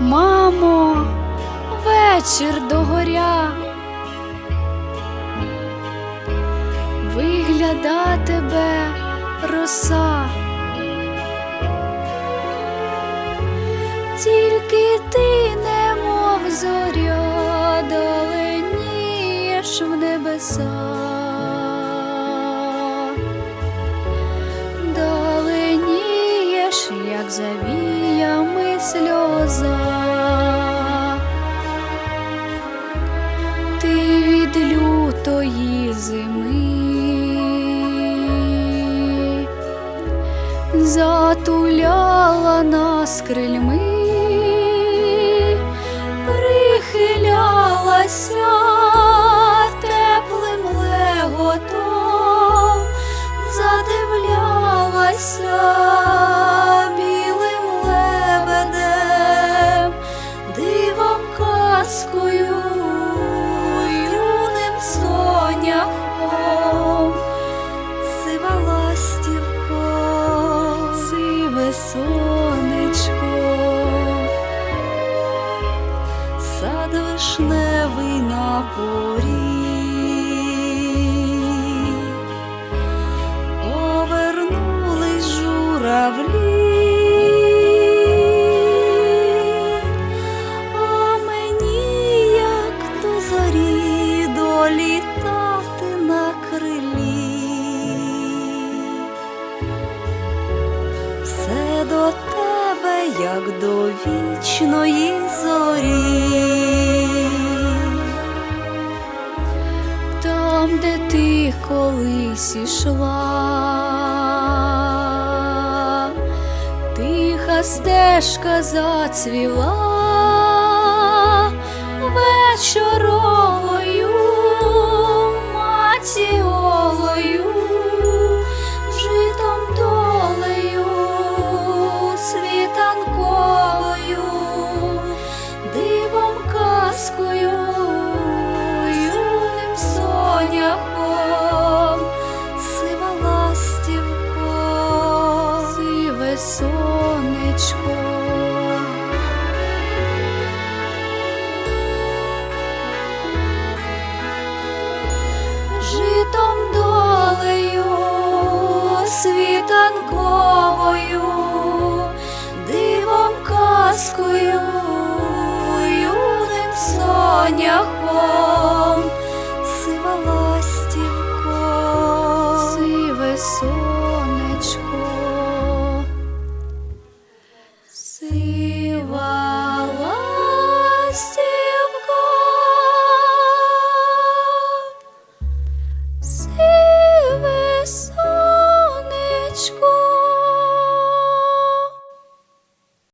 мамо, вечір догоря. Вигляда тебе роса. Тільки ти, немов зоря, даленієш в небеса. Даленієш, як завіями сльоза. Зими. Затуляла нас крильми, прихилялася теплим леготом, задивлялася білим вишневий на порі. Журавлі, а мені, як до зорі, долітати на крилі. Все до тебе, як до вічної зорі. Ти колись ішла, тиха стежка зацвіла вечоровою світанковою, дивом казкою, юним соняхом.